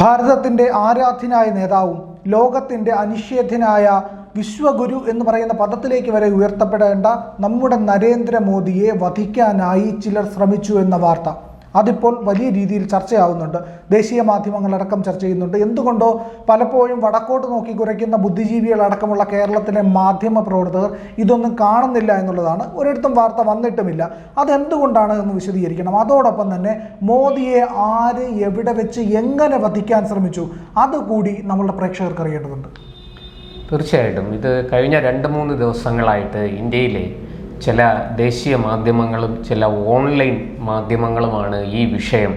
ഭാരതത്തിന്റെ ആരാധ്യനായ നേതാവും ലോകത്തിന്റെ അനിഷേധ്യനായ വിശ്വഗുരു എന്ന് പറയുന്ന പദത്തിലേക്ക് വരെ ഉയർത്തപ്പെടേണ്ട നമ്മുടെ നരേന്ദ്രമോദിയെ വധിക്കാനായി ചിലർ ശ്രമിച്ചു എന്ന വാർത്ത. അതിപ്പോൾ വലിയ രീതിയിൽ ചർച്ചയാവുന്നുണ്ട്. ദേശീയ മാധ്യമങ്ങളടക്കം ചർച്ച ചെയ്യുന്നുണ്ട്. എന്തുകൊണ്ടോ പലപ്പോഴും വടക്കോട്ട് നോക്കി കുറയ്ക്കുന്ന ബുദ്ധിജീവികളടക്കമുള്ള കേരളത്തിലെ മാധ്യമ പ്രവർത്തകർ ഇതൊന്നും കാണുന്നില്ല എന്നുള്ളതാണ്. ഒരിടത്തും വാർത്ത വന്നിട്ടുമില്ല. അതെന്തുകൊണ്ടാണ് എന്ന് വിശദീകരിക്കണം. അതോടൊപ്പം തന്നെ മോദിയെ ആര് എവിടെ വെച്ച് എങ്ങനെ വധിക്കാൻ ശ്രമിച്ചു അതുകൂടി നമ്മളുടെ പ്രേക്ഷകർക്ക് അറിയേണ്ടതുണ്ട്. തീർച്ചയായിട്ടും. ഇത് കഴിഞ്ഞ രണ്ട് മൂന്ന് ദിവസങ്ങളായിട്ട് ഇന്ത്യയിലെ ചില ദേശീയ മാധ്യമങ്ങളും ചില ഓൺലൈൻ മാധ്യമങ്ങളുമാണ് ഈ വിഷയം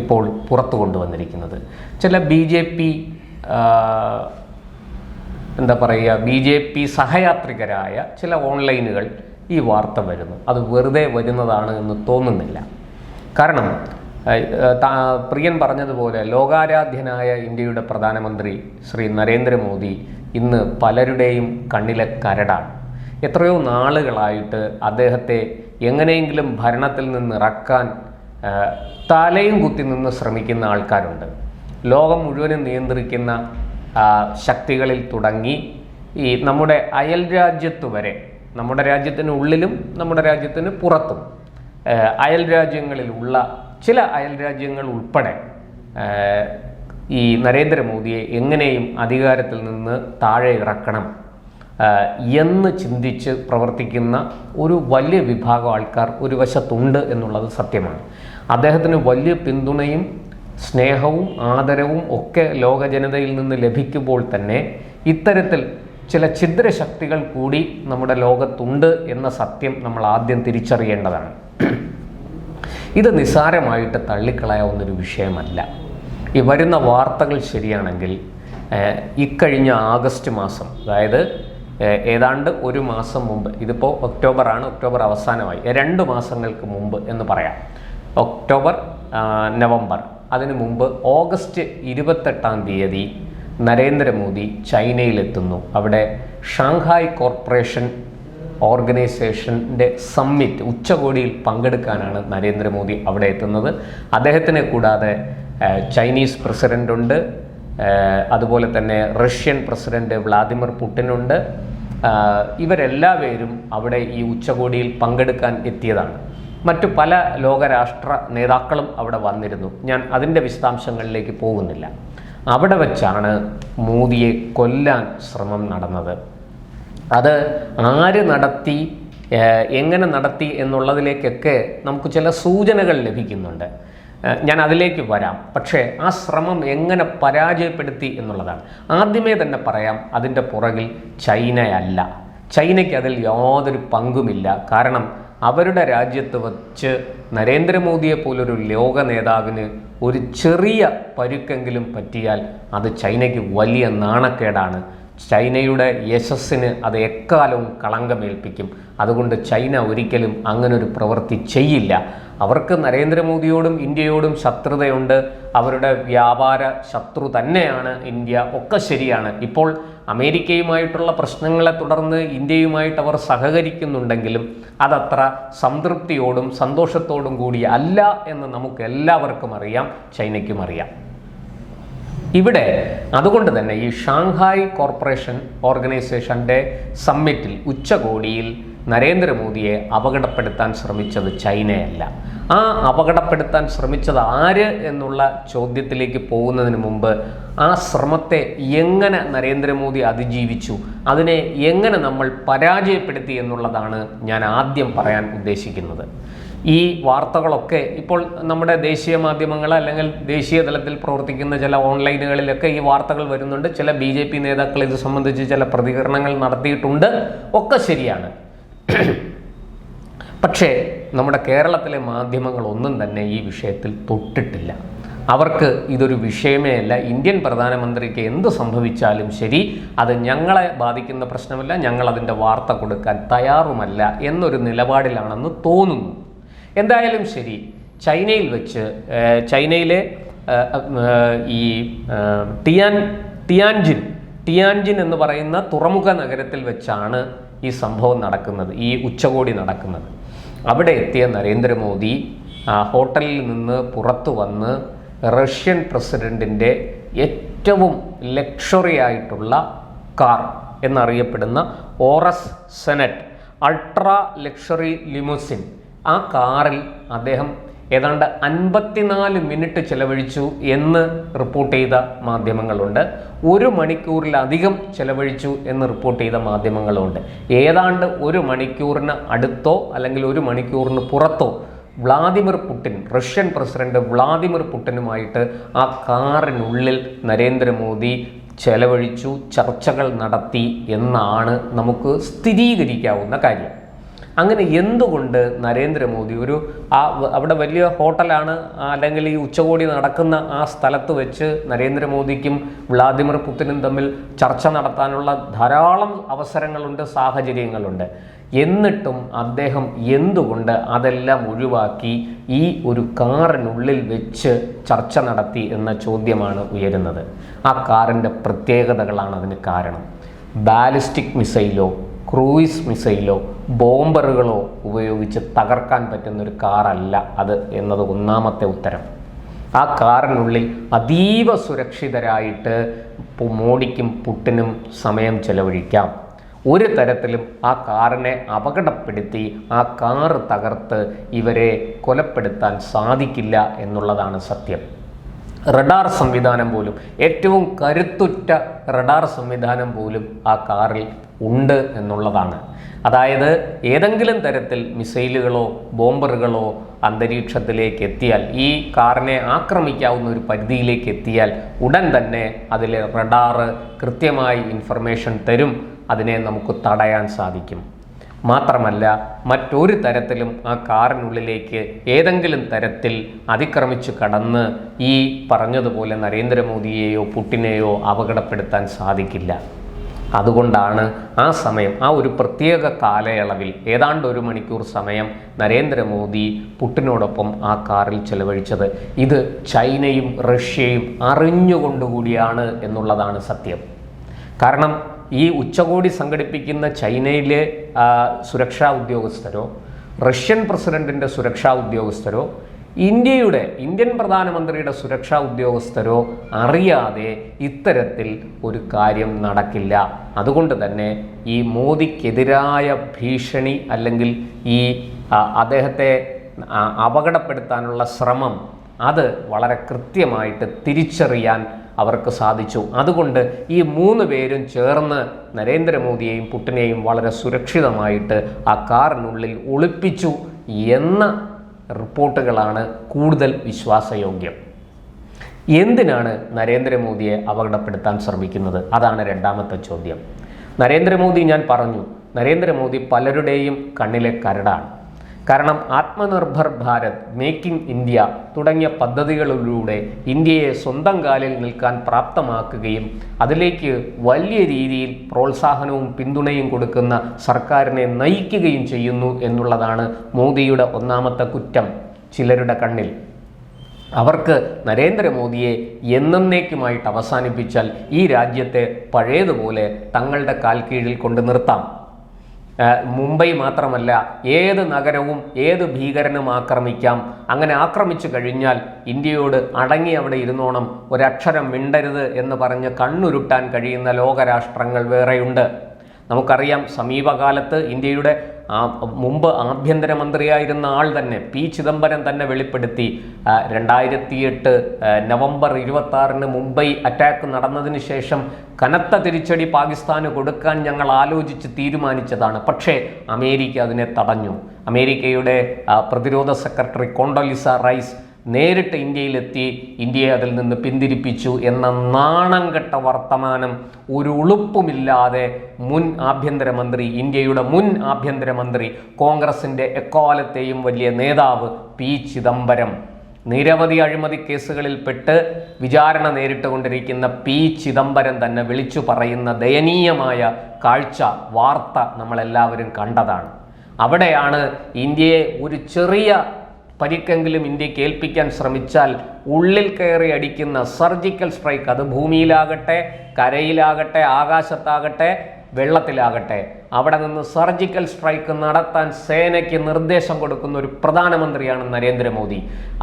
ഇപ്പോൾ പുറത്തു കൊണ്ടുവന്നിരിക്കുന്നത്. ചില ബി ജെ പി എന്താ പറയുക ബി ജെ പി സഹയാത്രികരായ ചില ഓൺലൈനുകൾ ഈ വാർത്ത വരുന്നു. അത് വെറുതെ വരുന്നതാണ് എന്ന് തോന്നുന്നില്ല. കാരണം പ്രിയൻ പറഞ്ഞതുപോലെ ലോകാരാധ്യനായ ഇന്ത്യയുടെ പ്രധാനമന്ത്രി ശ്രീ നരേന്ദ്രമോദി ഇന്ന് പലരുടെയും കണ്ണിലെ കരടാണ്. എത്രയോ നാളുകളായിട്ട് അദ്ദേഹത്തെ എങ്ങനെയെങ്കിലും ഭരണത്തിൽ നിന്ന് ഇറക്കാൻ തലയും കുത്തി നിന്ന് ശ്രമിക്കുന്ന ആൾക്കാരുണ്ട്. ലോകം മുഴുവനും നിയന്ത്രിക്കുന്ന ശക്തികളിൽ തുടങ്ങി ഈ നമ്മുടെ അയൽ രാജ്യത്ത് വരെ നമ്മുടെ രാജ്യത്തിനുള്ളിലും നമ്മുടെ രാജ്യത്തിന് പുറത്തും അയൽ രാജ്യങ്ങളിലുള്ള ചില അയൽ രാജ്യങ്ങൾ ഉൾപ്പെടെ ഈ നരേന്ദ്രമോദിയെ എങ്ങനെയും അധികാരത്തിൽ നിന്ന് താഴെ ഇറക്കണം. എന്ന് ചിന്തിച്ച് പ്രവർത്തിക്കുന്ന ഒരു വലിയ വിഭാഗം ആൾക്കാർ ഒരു വശത്തുണ്ട് എന്നുള്ളത് സത്യമാണ്. അദ്ദേഹത്തിന് വലിയ പിന്തുണയും സ്നേഹവും ആദരവും ഒക്കെ ലോക ജനതയിൽ നിന്ന് ലഭിക്കുമ്പോൾ തന്നെ ഇത്തരത്തിൽ ചില ഛിദ്രശക്തികൾ കൂടി നമ്മുടെ ലോകത്തുണ്ട് എന്ന സത്യം നമ്മൾ ആദ്യം തിരിച്ചറിയേണ്ടതാണ്. ഇത് നിസ്സാരമായിട്ട് തള്ളിക്കളയാവുന്നൊരു വിഷയമല്ല. ഈ വരുന്ന വാർത്തകൾ ശരിയാണെങ്കിൽ ഇക്കഴിഞ്ഞ ആഗസ്റ്റ് മാസം അതായത് ഏതാണ്ട് ഒരു മാസം മുമ്പ് ഇതിപ്പോൾ ഒക്ടോബറാണ് ഒക്ടോബർ അവസാനമായി. രണ്ട് മാസങ്ങൾക്ക് മുമ്പ് എന്ന് പറയാം. October November. അതിനു മുമ്പ് ഓഗസ്റ്റ് ഇരുപത്തെട്ടാം തീയതി നരേന്ദ്രമോദി ചൈനയിലെത്തുന്നു. അവിടെ ഷാങ്ഹായ് കോർപ്പറേഷൻ ഓർഗനൈസേഷന്റെ സമ്മിറ്റ് ഉച്ചകോടിയിൽ പങ്കെടുക്കാനാണ് നരേന്ദ്രമോദി അവിടെ എത്തുന്നത്. അദ്ദേഹത്തിനെ കൂടാതെ ചൈനീസ് പ്രസിഡന്റുണ്ട് അതുപോലെ തന്നെ റഷ്യൻ പ്രസിഡന്റ് വ്ളാദിമിർ ആഹ്, ഇവരെല്ലാവരും അവിടെ ഈ ഉച്ചകോടിയിൽ പങ്കെടുക്കാൻ എത്തിയതാണ്. മറ്റു പല ലോകരാഷ്ട്ര നേതാക്കളും അവിടെ വന്നിരുന്നു. ഞാൻ അതിന്റെ വിശദാംശങ്ങളിലേക്ക് പോകുന്നില്ല. അവിടെ വച്ചാണ് മോദിയെ കൊല്ലാൻ ശ്രമം നടന്നത്. അത് ആര് നടത്തി എങ്ങനെ നടത്തി എന്നുള്ളതിലേക്കൊക്കെ നമുക്ക് ചില സൂചനകൾ ലഭിക്കുന്നുണ്ട്. ഞാൻ അതിലേക്ക് വരാം. പക്ഷേ ആ ശ്രമം എങ്ങനെ പരാജയപ്പെടുത്തി എന്നുള്ളതാണ്. ആദ്യമേ തന്നെ പറയാം അതിന്റെ പുറകിൽ ചൈനയല്ല. ചൈനയ്ക്ക് അതിൽ യാതൊരു പങ്കുമില്ല. കാരണം അവരുടെ രാജ്യത്ത് വച്ച് നരേന്ദ്രമോദിയെ പോലൊരു ലോക നേതാവിന് ഒരു ചെറിയ പരുക്കെങ്കിലും പറ്റിയാൽ അത് ചൈനയ്ക്ക് വലിയ നാണക്കേടാണ്. ചൈനയുടെ യശസ്സിന് അത് എക്കാലവും കളങ്കമേൽപ്പിക്കും. അതുകൊണ്ട് ചൈന ഒരിക്കലും അങ്ങനൊരു പ്രവൃത്തി ചെയ്യില്ല. അവർക്ക് നരേന്ദ്രമോദിയോടും ഇന്ത്യയോടും ശത്രുതയുണ്ട്. അവരുടെ വ്യാപാര ശത്രു തന്നെയാണ് ഇന്ത്യ. ഒക്കെ ശരിയാണ്. ഇപ്പോൾ അമേരിക്കയുമായിട്ടുള്ള പ്രശ്നങ്ങളെ തുടർന്ന് ഇന്ത്യയുമായിട്ട് അവർ സഹകരിക്കുന്നുണ്ടെങ്കിലും അതത്ര സംതൃപ്തിയോടും സന്തോഷത്തോടും കൂടി അല്ല എന്ന് നമുക്ക് എല്ലാവർക്കും അറിയാം ചൈനയ്ക്കും അറിയാം. ഇവിടെ അതുകൊണ്ട് തന്നെ ഈ ഷാങ്ഹായ് കോർപ്പറേഷൻ ഓർഗനൈസേഷന്റെ സമ്മിറ്റിൽ ഉച്ചകോടിയിൽ നരേന്ദ്രമോദിയെ അപകടപ്പെടുത്താൻ ശ്രമിച്ചത് ചൈനയല്ല. ആ അപകടപ്പെടുത്താൻ ശ്രമിച്ചത് ആര് എന്നുള്ള ചോദ്യത്തിലേക്ക് പോകുന്നതിന് മുമ്പ് ആ ശ്രമത്തെ എങ്ങനെ നരേന്ദ്രമോദി അതിജീവിച്ചു അതിനെ എങ്ങനെ നമ്മൾ പരാജയപ്പെടുത്തി എന്നുള്ളതാണ് ഞാൻ ആദ്യം പറയാൻ ഉദ്ദേശിക്കുന്നത്. ഈ വാർത്തകളൊക്കെ ഇപ്പോൾ നമ്മുടെ ദേശീയ മാധ്യമങ്ങൾ അല്ലെങ്കിൽ ദേശീയ തലത്തിൽ പ്രവർത്തിക്കുന്ന ചില ഓൺലൈനുകളിലൊക്കെ ഈ വാർത്തകൾ വരുന്നുണ്ട്. ചില ബി നേതാക്കൾ ഇത് സംബന്ധിച്ച് ചില പ്രതികരണങ്ങൾ നടത്തിയിട്ടുണ്ട്. ഒക്കെ ശരിയാണ്. പക്ഷേ നമ്മുടെ കേരളത്തിലെ മാധ്യമങ്ങൾ ഒന്നും തന്നെ ഈ വിഷയത്തിൽ തൊട്ടിട്ടില്ല. അവർക്ക് ഇതൊരു വിഷയമേ അല്ല. ഇന്ത്യൻ പ്രധാനമന്ത്രിക്ക് എന്ത് സംഭവിച്ചാലും ശരി അത് ഞങ്ങളെ ബാധിക്കുന്ന പ്രശ്നമല്ല ഞങ്ങൾ അതിന്റെ വാർത്ത കൊടുക്കാൻ തയ്യാറുമല്ല എന്നൊരു നിലപാടിലാണെന്ന് തോന്നുന്നു. എന്തായാലും ശരി ചൈനയിൽ വെച്ച് ചൈനയിലെ ഈ ടിയാൻ ടിയാൻജിൻ ടിയാൻജിൻ എന്ന് പറയുന്ന തുറമുഖ നഗരത്തിൽ വെച്ചാണ് ഈ സംഭവം നടക്കുന്നത് ഈ ഉച്ചകോടി നടക്കുന്നത്. അവിടെ എത്തിയ നരേന്ദ്രമോദി ഹോട്ടലിൽ നിന്ന് പുറത്തു വന്ന് റഷ്യൻ പ്രസിഡന്റിന്റെ ഏറ്റവും ലക്ഷറി ആയിട്ടുള്ള കാർ എന്നറിയപ്പെടുന്ന Aurus Senat ultra luxury limousine ആ കാറിൽ അദ്ദേഹം ഏതാണ്ട് അൻപത്തിനാല് മിനിറ്റ് ചെലവഴിച്ചു എന്ന് റിപ്പോർട്ട് ചെയ്ത മാധ്യമങ്ങളുണ്ട്. ഒരു മണിക്കൂറിലധികം ചെലവഴിച്ചു എന്ന് റിപ്പോർട്ട് ചെയ്ത മാധ്യമങ്ങളുണ്ട്. ഏതാണ്ട് ഒരു മണിക്കൂറിന് അടുത്തോ അല്ലെങ്കിൽ ഒരു മണിക്കൂറിന് പുറത്തോ Vladimir Putin Russian president Vladimir പുടിനുമായിട്ട് ആ കാറിനുള്ളിൽ നരേന്ദ്രമോദി ചെലവഴിച്ചു ചർച്ചകൾ നടത്തി എന്നാണ് നമുക്ക് സ്ഥിരീകരിക്കാവുന്ന കാര്യം. അങ്ങനെ എന്തുകൊണ്ട് നരേന്ദ്രമോദി ഒരു ആ അവിടെ വലിയ ഹോട്ടലാണ് അല്ലെങ്കിൽ ഈ ഉച്ചകോടി നടക്കുന്ന ആ സ്ഥലത്ത് വെച്ച് നരേന്ദ്രമോദിക്കും വ്ളാദിമിർ പുത്തിനും തമ്മിൽ ചർച്ച നടത്താനുള്ള ധാരാളം അവസരങ്ങളുണ്ട് സാഹചര്യങ്ങളുണ്ട്. എന്നിട്ടും അദ്ദേഹം എന്തുകൊണ്ട് അതെല്ലാം ഒഴിവാക്കി ഈ ഒരു കാറിനുള്ളിൽ വെച്ച് ചർച്ച നടത്തി എന്ന ചോദ്യമാണ് ഉയരുന്നത്. ആ കാറിന്റെ പ്രത്യേകതകളാണ് അതിന് കാരണം. ബാലിസ്റ്റിക് മിസൈലോ ക്രൂയിസ് മിസൈലോ ബോംബറുകളോ ഉപയോഗിച്ച് തകർക്കാൻ പറ്റുന്ന ഒരു കാറല്ല അത് എന്നത് ഒന്നാമത്തെ ഉത്തരം. ആ കാറിനുള്ളിൽ അതീവ സുരക്ഷിതരായിട്ട് മോഡിക്കും പുട്ടിനും സമയം ചെലവഴിക്കാം. ഒരു തരത്തിലും ആ കാറിനെ അപകടപ്പെടുത്തി ആ കാറ് തകർത്ത് ഇവരെ കൊലപ്പെടുത്താൻ സാധിക്കില്ല എന്നുള്ളതാണ് സത്യം. റഡാർ സംവിധാനം പോലും ഏറ്റവും കരുത്തുറ്റ റഡാർ സംവിധാനം പോലും ആ കാറിൽ ഉണ്ട് എന്നുള്ളതാണ്. അതായത് ഏതെങ്കിലും തരത്തിൽ മിസൈലുകളോ ബോംബറുകളോ അന്തരീക്ഷത്തിലേക്ക് എത്തിയാൽ ഈ കാറിനെ ആക്രമിക്കാവുന്ന ഒരു പരിധിയിലേക്ക് എത്തിയാൽ ഉടൻ തന്നെ അതിലെ റഡാറ് കൃത്യമായി ഇൻഫർമേഷൻ തരും അതിനെ നമുക്ക് തടയാൻ സാധിക്കും. മാത്രമല്ല മറ്റൊരു തരത്തിലും ആ കാറിനുള്ളിലേക്ക് ഏതെങ്കിലും തരത്തിൽ അതിക്രമിച്ചു കടന്ന് ഈ പറഞ്ഞതുപോലെ നരേന്ദ്രമോദിയെയോ പുട്ടിനെയോ അപകടപ്പെടുത്താൻ സാധിക്കില്ല. അതുകൊണ്ടാണ് ആ സമയം ആ ഒരു പ്രത്യേക കാലയളവിൽ ഏതാണ്ട് ഒരു മണിക്കൂർ സമയം നരേന്ദ്രമോദി പുട്ടിനോടൊപ്പം ആ കാറിൽ ചെലവഴിച്ചത്. ഇത് ചൈനയും റഷ്യയും അറിഞ്ഞുകൊണ്ടുകൂടിയാണ് എന്നുള്ളതാണ് സത്യം. കാരണം ഈ ഉച്ചകോടി സംഘടിപ്പിക്കുന്ന ചൈനയിലെ സുരക്ഷാ ഉദ്യോഗസ്ഥരോ റഷ്യൻ പ്രസിഡന്റിന്റെ സുരക്ഷാ ഉദ്യോഗസ്ഥരോ ഇന്ത്യയുടെ ഇന്ത്യൻ പ്രധാനമന്ത്രിയുടെ സുരക്ഷാ ഉദ്യോഗസ്ഥരോ അറിയാതെ ഇത്തരത്തിൽ ഒരു കാര്യം നടക്കില്ല. അതുകൊണ്ട് തന്നെ ഈ മോദിക്കെതിരായ ഭീഷണി അല്ലെങ്കിൽ ഈ അദ്ദേഹത്തെ അപകടപ്പെടുത്താനുള്ള ശ്രമം അത് വളരെ കൃത്യമായിട്ട് തിരിച്ചറിയാൻ അവർക്ക് സാധിച്ചു. അതുകൊണ്ട് ഈ മൂന്ന് പേരും ചേർന്ന് നരേന്ദ്രമോദിയെയും പുട്ടിനെയും വളരെ സുരക്ഷിതമായിട്ട് ആ കാറിനുള്ളിൽ ഒളിപ്പിച്ചു എന്ന റിപ്പോർട്ടുകളാണ് കൂടുതൽ വിശ്വാസയോഗ്യം. എന്തിനാണ് നരേന്ദ്രമോദിയെ അപകടപ്പെടുത്താൻ ശ്രമിക്കുന്നത്? അതാണ് രണ്ടാമത്തെ ചോദ്യം. നരേന്ദ്രമോദി ഞാൻ പറഞ്ഞു നരേന്ദ്രമോദി പലരുടെയും കണ്ണിലെ കരടാണ്. കാരണം Atmanirbhar Bharat make in India തുടങ്ങിയ പദ്ധതികളിലൂടെ ഇന്ത്യയെ സ്വന്തം കാലിൽ നിൽക്കാൻ പ്രാപ്തമാക്കുകയും അതിലേക്ക് വലിയ രീതിയിൽ പ്രോത്സാഹനവും പിന്തുണയും കൊടുക്കുന്ന സർക്കാരിനെ നയിക്കുകയും ചെയ്യുന്നു എന്നുള്ളതാണ് മോദിയുടെ ഒന്നാമത്തെ കുറ്റം ചിലരുടെ കണ്ണിൽ. അവർക്ക് നരേന്ദ്രമോദിയെ എന്നേക്കുമായിട്ട് അവസാനിപ്പിച്ചാൽ ഈ രാജ്യത്തെ പഴയതുപോലെ തങ്ങളുടെ കാൽ കീഴിൽ കൊണ്ട് നിർത്താം. മുംബൈ മാത്രമല്ല ഏത് നഗരവും ഏത് ഭീകരനും ആക്രമിക്കാം. അങ്ങനെ ആക്രമിച്ചു കഴിഞ്ഞാൽ ഇന്ത്യയോട് അടങ്ങി അവിടെ ഇരുന്നോണം ഒരക്ഷരം മിണ്ടരുത് എന്ന് പറഞ്ഞ് കണ്ണുരുട്ടാൻ കഴിയുന്ന ലോകരാഷ്ട്രങ്ങൾ വേറെയുണ്ട്. നമുക്കറിയാം സമീപകാലത്ത് ഇന്ത്യയുടെ മുമ്പ് ആഭ്യന്തരമന്ത്രിയായിരുന്ന ആൾ തന്നെ പി. ചിദംബരം തന്നെ വെളിപ്പെടുത്തി. രണ്ടായിരത്തി എട്ട് നവംബർ ഇരുപത്തി ആറിന് മുംബൈ അറ്റാക്ക് നടന്നതിന് ശേഷം കനത്ത തിരിച്ചടി പാകിസ്ഥാന് കൊടുക്കാൻ ഞങ്ങൾ ആലോചിച്ച് തീരുമാനിച്ചതാണ്. പക്ഷേ അമേരിക്ക അതിനെ തടഞ്ഞു. അമേരിക്കയുടെ പ്രതിരോധ സെക്രട്ടറി കോണ്ടോലിസ റൈസ് നേരിട്ട് ഇന്ത്യയിലെത്തി ഇന്ത്യയെ അതിൽ നിന്ന് പിന്തിരിപ്പിച്ചു എന്ന നാണം കെട്ട വർത്തമാനം ഒരു ഉളുപ്പുമില്ലാതെ മുൻ ആഭ്യന്തരമന്ത്രി ഇന്ത്യയുടെ മുൻ ആഭ്യന്തരമന്ത്രി കോൺഗ്രസിന്റെ എക്കാലത്തെയും വലിയ നേതാവ് പി. ചിദംബരം. നിരവധി അഴിമതി കേസുകളിൽപ്പെട്ട് വിചാരണ നേരിട്ടുകൊണ്ടിരിക്കുന്ന പി. ചിദംബരം തന്നെ വിളിച്ചു പറയുന്ന ദയനീയമായ കാഴ്ച വാർത്ത നമ്മളെല്ലാവരും കണ്ടതാണ്. അവിടെയാണ് ഇന്ത്യയെ ഒരു ചെറിയ പരിക്കെങ്കിലും ഇന്ത്യയ്ക്ക് ഏൽപ്പിക്കാൻ ശ്രമിച്ചാൽ ഉള്ളിൽ കയറി അടിക്കുന്ന സർജിക്കൽ സ്ട്രൈക്ക് അത് ഭൂമിയിലാകട്ടെ കരയിലാകട്ടെ ആകാശത്താകട്ടെ വെള്ളത്തിലാകട്ടെ. അവിടെ നിന്ന് സർജിക്കൽ സ്ട്രൈക്ക് നടത്താൻ സേനയ്ക്ക് നിർദ്ദേശം കൊടുക്കുന്ന ഒരു പ്രധാനമന്ത്രിയാണ് നരേന്ദ്രമോദി.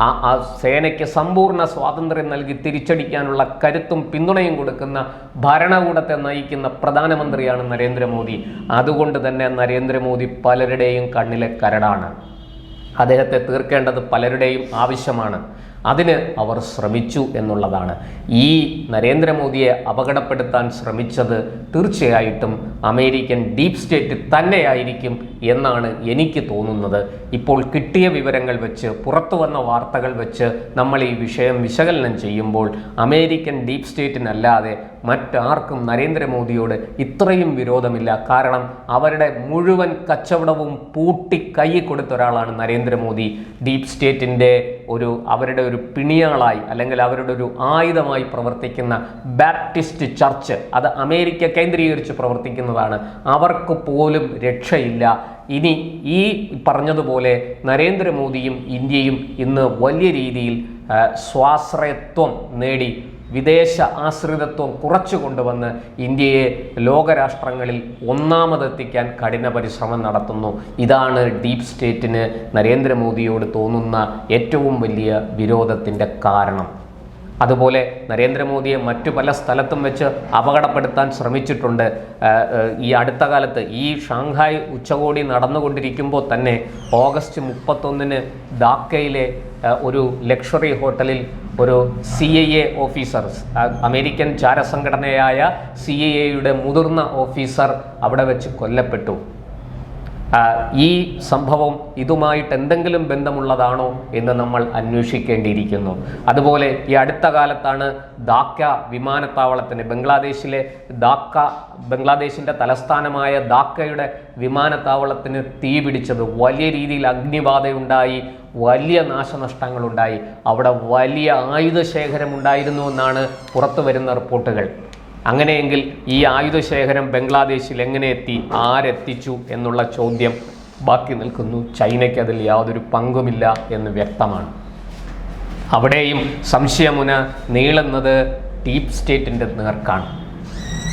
ആ ആ സേനയ്ക്ക് സമ്പൂർണ സ്വാതന്ത്ര്യം നൽകി തിരിച്ചടിക്കാനുള്ള കരുത്തും പിന്തുണയും കൊടുക്കുന്ന ഭരണകൂടത്തെ നയിക്കുന്ന പ്രധാനമന്ത്രിയാണ് നരേന്ദ്രമോദി. അതുകൊണ്ട് തന്നെ നരേന്ദ്രമോദി പലരുടെയും കണ്ണിലെ കരടാണ്. അദ്ദേഹത്തെ തീർക്കേണ്ടത് പലരുടെയും ആവശ്യമാണ്. അതിന് അവർ ശ്രമിച്ചു എന്നുള്ളതാണ്. ഈ നരേന്ദ്രമോദിയെ അപകടപ്പെടുത്താൻ ശ്രമിച്ചത് തീർച്ചയായിട്ടും അമേരിക്കൻ ഡീപ് സ്റ്റേറ്റ് തന്നെയായിരിക്കും എന്നാണ് എനിക്ക് തോന്നുന്നത്. ഇപ്പോൾ കിട്ടിയ വിവരങ്ങൾ വെച്ച് പുറത്തു വന്ന വാർത്തകൾ വെച്ച് നമ്മൾ ഈ വിഷയം വിശകലനം ചെയ്യുമ്പോൾ അമേരിക്കൻ ഡീപ് സ്റ്റേറ്റിനല്ലാതെ മറ്റാർക്കും നരേന്ദ്രമോദിയോട് ഇത്രയും വിരോധമില്ല. കാരണം അവരുടെ മുഴുവൻ കച്ചവടവും പൂട്ടി കൈ കൊടുത്ത ഒരാളാണ് നരേന്ദ്രമോദി. ഡീപ് സ്റ്റേറ്റിന്റെ ഒരു അവരുടെ ഒരു പിണിയാളായി അല്ലെങ്കിൽ അവരുടെ ഒരു ആയുധമായി പ്രവർത്തിക്കുന്ന ബാപ്റ്റിസ്റ്റ് ചർച്ച് അത് അമേരിക്ക കേന്ദ്രീകരിച്ച് പ്രവർത്തിക്കുന്നതാണ്. അവർക്ക് പോലും രക്ഷയില്ല. ഇനി ഈ പറഞ്ഞതുപോലെ നരേന്ദ്രമോദിയും ഇന്ത്യയും ഇന്ന് വലിയ രീതിയിൽ സ്വാശ്രയത്വം നേടി. വിദേശ ആശ്രിതത്വം കുറച്ചു കൊണ്ടുവന്ന് ഇന്ത്യയെ ലോകരാഷ്ട്രങ്ങളിൽ ഒന്നാമതെത്തിക്കാൻ കഠിന പരിശ്രമം നടത്തുന്നു. ഇതാണ് ഡീപ് സ്റ്റേറ്റിന് നരേന്ദ്രമോദിയോട് തോന്നുന്ന ഏറ്റവും വലിയ വിരോധത്തിന്റെ കാരണം. അതുപോലെ നരേന്ദ്രമോദിയെ മറ്റു പല സ്ഥലത്തും വെച്ച് അപകടപ്പെടുത്താൻ ശ്രമിച്ചിട്ടുണ്ട്. ഈ അടുത്ത കാലത്ത് ഈ ഷാങ്ഹായ് ഉച്ചകോടി നടന്നുകൊണ്ടിരിക്കുമ്പോൾ തന്നെ ഓഗസ്റ്റ് മുപ്പത്തൊന്നിന് ധാക്കയിലെ ഒരു ലക്ഷറി ഹോട്ടലിൽ ഒരു C I A officer American ചാരസംഘടനയായ C I എയുടെ മുതിർന്ന ഓഫീസർ അവിടെ വെച്ച് കൊല്ലപ്പെട്ടു. ഈ സംഭവം ഇതുമായിട്ട് എന്തെങ്കിലും ബന്ധമുള്ളതാണോ എന്ന് നമ്മൾ അന്വേഷിക്കേണ്ടിയിരിക്കുന്നു. അതുപോലെ ഈ അടുത്ത കാലത്താണ് ധാക്ക വിമാനത്താവളത്തിന് ബംഗ്ലാദേശിലെ ധാക്ക ബംഗ്ലാദേശിന്റെ തലസ്ഥാനമായ ധാക്കയുടെ വിമാനത്താവളത്തിന് തീ പിടിച്ചത് വലിയ രീതിയിൽ അഗ്നിബാധയുണ്ടായി. വലിയ നാശനഷ്ടങ്ങളുണ്ടായി. അവിടെ വലിയ ആയുധ ശേഖരം ഉണ്ടായിരുന്നു എന്നാണ് പുറത്തു വരുന്ന റിപ്പോർട്ടുകൾ. അങ്ങനെയെങ്കിൽ ഈ ആയുധ ശേഖരം ബംഗ്ലാദേശിൽ എങ്ങനെ എത്തി? ആരെത്തിച്ചു എന്നുള്ള ചോദ്യം ബാക്കി നിൽക്കുന്നു. ചൈനയ്ക്ക് അതിൽ യാതൊരു പങ്കുമില്ല എന്ന് വ്യക്തമാണ്. അവിടെയും സംശയമുന നീളുന്നത് ഡീപ് സ്റ്റേറ്റിന്റെ നേർക്കാണ്.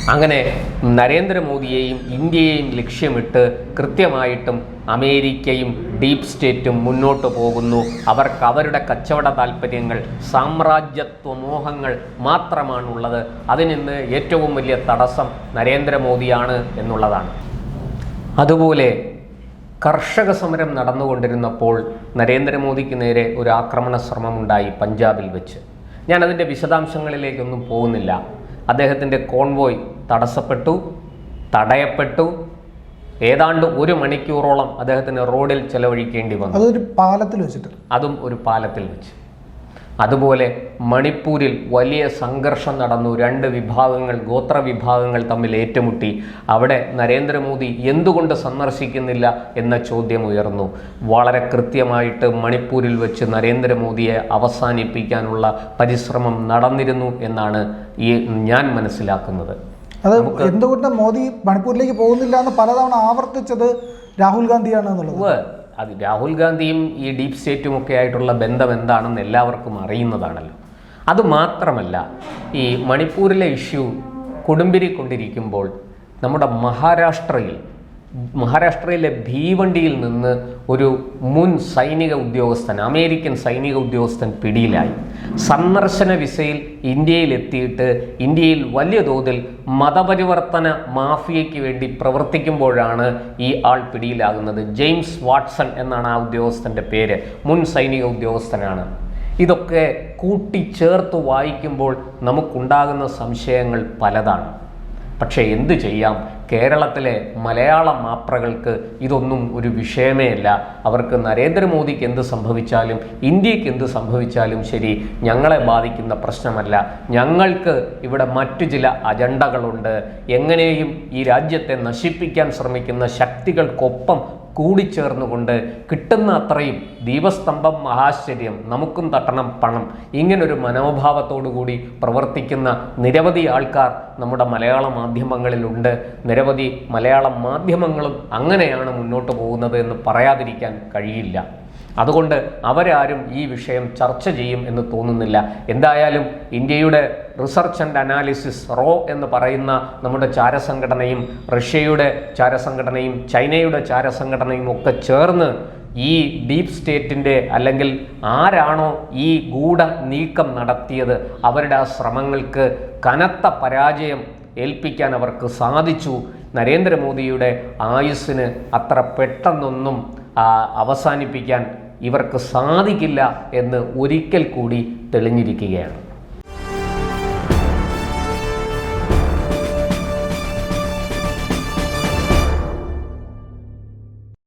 അങ്ങനെ നരേന്ദ്രമോദിയെയും ഇന്ത്യയെയും ലക്ഷ്യമിട്ട് കൃത്യമായിട്ടും അമേരിക്കയും ഡീപ് സ്റ്റേറ്റും മുന്നോട്ട് പോകുന്നു. അവർക്ക് അവരുടെ കച്ചവട താല്പര്യങ്ങൾ സാമ്രാജ്യത്വ മോഹങ്ങൾ മാത്രമാണുള്ളത്. അതിനിന്ന് ഏറ്റവും വലിയ തടസ്സം നരേന്ദ്രമോദിയാണ് എന്നുള്ളതാണ്. അതുപോലെ കർഷക സമരം നടന്നുകൊണ്ടിരുന്നപ്പോൾ നരേന്ദ്രമോദിക്ക് നേരെ ഒരു ആക്രമണ ശ്രമമുണ്ടായി പഞ്ചാബിൽ വെച്ച്. ഞാൻ അതിന്റെ വിശദാംശങ്ങളിലേക്കൊന്നും പോകുന്നില്ല. അദ്ദേഹത്തിന്റെ കോൺവോയ് തടസ്സപ്പെട്ടു തടയപ്പെട്ടു. ഏതാണ്ട് ഒരു മണിക്കൂറോളം അദ്ദേഹത്തിന് റോഡിൽ ചെലവഴിക്കേണ്ടി വന്നു. അതൊരു പാലത്തിൽ വെച്ചിട്ട്. അതും ഒരു പാലത്തിൽ വെച്ച്. അതുപോലെ മണിപ്പൂരിൽ വലിയ സംഘർഷം നടന്നു. രണ്ട് വിഭാഗങ്ങൾ ഗോത്ര വിഭാഗങ്ങൾ തമ്മിൽ ഏറ്റുമുട്ടി. അവിടെ നരേന്ദ്രമോദി എന്തുകൊണ്ട് സന്ദർശിക്കുന്നില്ല എന്ന ചോദ്യം ഉയർന്നു. വളരെ കൃത്യമായിട്ട് മണിപ്പൂരിൽ വെച്ച് നരേന്ദ്രമോദിയെ അവസാനിപ്പിക്കാനുള്ള പരിശ്രമം നടന്നിരുന്നു എന്നാണ് ഈ ഞാൻ മനസ്സിലാക്കുന്നത്. അത് എന്തുകൊണ്ട് മോദി മണിപ്പൂരിലേക്ക് പോകുന്നില്ല എന്ന് പലതവണ ആവർത്തിച്ചത് രാഹുൽ ഗാന്ധിയാണ് എന്നുള്ളത്. അത് രാഹുൽ ഗാന്ധിയും ഈ ഡീപ് സ്റ്റേറ്റും ഒക്കെ ആയിട്ടുള്ള ബന്ധം എന്താണെന്ന് എല്ലാവർക്കും അറിയുന്നതാണല്ലോ. അത് മാത്രമല്ല ഈ മണിപ്പൂരിലെ ഇഷ്യൂ കൊടുമ്പിരിക്കൊണ്ടിരിക്കുമ്പോൾ നമ്മുടെ മഹാരാഷ്ട്രയിൽ മഹാരാഷ്ട്രയിലെ ഭീവണ്ടിയിൽ നിന്ന് ഒരു മുൻ സൈനിക ഉദ്യോഗസ്ഥൻ അമേരിക്കൻ സൈനിക ഉദ്യോഗസ്ഥൻ പിടിയിലായി. സന്ദർശന വിസയിൽ ഇന്ത്യയിൽ എത്തിയിട്ട് ഇന്ത്യയിൽ വലിയ തോതിൽ മതപരിവർത്തന മാഫിയയ്ക്ക് വേണ്ടി പ്രവർത്തിക്കുമ്പോഴാണ് ഈ ആൾ പിടിയിലാകുന്നത്. ജെയിംസ് വാട്സൺ എന്നാണ് ആ ഉദ്യോഗസ്ഥന്റെ പേര്. മുൻ സൈനിക ഉദ്യോഗസ്ഥനാണ്. ഇതൊക്കെ കൂട്ടിച്ചേർത്ത് വായിക്കുമ്പോൾ നമുക്കുണ്ടാകുന്ന സംശയങ്ങൾ പലതാണ്. പക്ഷേ എന്ത് ചെയ്യാം? കേരളത്തിലെ മലയാള മാപ്രകൾക്ക് ഇതൊന്നും ഒരു വിഷയമേ അല്ല. അവർക്ക് നരേന്ദ്രമോദിക്ക് എന്ത് സംഭവിച്ചാലും ഇന്ത്യയ്ക്ക് എന്ത് സംഭവിച്ചാലും ശരി ഞങ്ങളെ ബാധിക്കുന്ന പ്രശ്നമല്ല. ഞങ്ങൾക്ക് ഇവിടെ മറ്റു ചില അജണ്ടകളുണ്ട്. എങ്ങനെയും ഈ രാജ്യത്തെ നശിപ്പിക്കാൻ ശ്രമിക്കുന്ന ശക്തികൾക്കൊപ്പം കൂടിച്ചേർന്നുകൊണ്ട് കിട്ടുന്ന അത്രയും ദീപസ്തംഭം മഹാശ്ചര്യം നമുക്കും തട്ടണം പണം ഇങ്ങനൊരു കൂടി പ്രവർത്തിക്കുന്ന നിരവധി ആൾക്കാർ നമ്മുടെ മലയാള മാധ്യമങ്ങളിലുണ്ട്. നിരവധി മലയാള മാധ്യമങ്ങളും അങ്ങനെയാണ് മുന്നോട്ട് പോകുന്നത് എന്ന് പറയാതിരിക്കാൻ കഴിയില്ല. അതുകൊണ്ട് അവരാരും ഈ വിഷയം ചർച്ച ചെയ്യും എന്ന് തോന്നുന്നില്ല. എന്തായാലും ഇന്ത്യയുടെ റിസർച്ച് ആൻഡ് അനാലിസിസ് റോ എന്ന് പറയുന്ന നമ്മുടെ ചാരസംഘടനയും റഷ്യയുടെ ചാരസംഘടനയും ചൈനയുടെ ചാരസംഘടനയും ഒക്കെ ചേർന്ന് ഈ ഡീപ് സ്റ്റേറ്റിന്റെ അല്ലെങ്കിൽ ആരാണോ ഈ ഗൂഢ നീക്കം നടത്തിയത് അവരുടെ ആ ശ്രമങ്ങൾക്ക് കനത്ത പരാജയം ഏൽപ്പിക്കാൻ അവർക്ക് സാധിച്ചു. നരേന്ദ്രമോദിയുടെ ആയുസ്സിന് അത്ര പെട്ടെന്നൊന്നും അവസാനിപ്പിക്കാൻ ഇവർക്ക് സാധിക്കില്ല എന്ന് ഒരിക്കൽ കൂടി തെളിഞ്ഞിരിക്കുകയാണ്.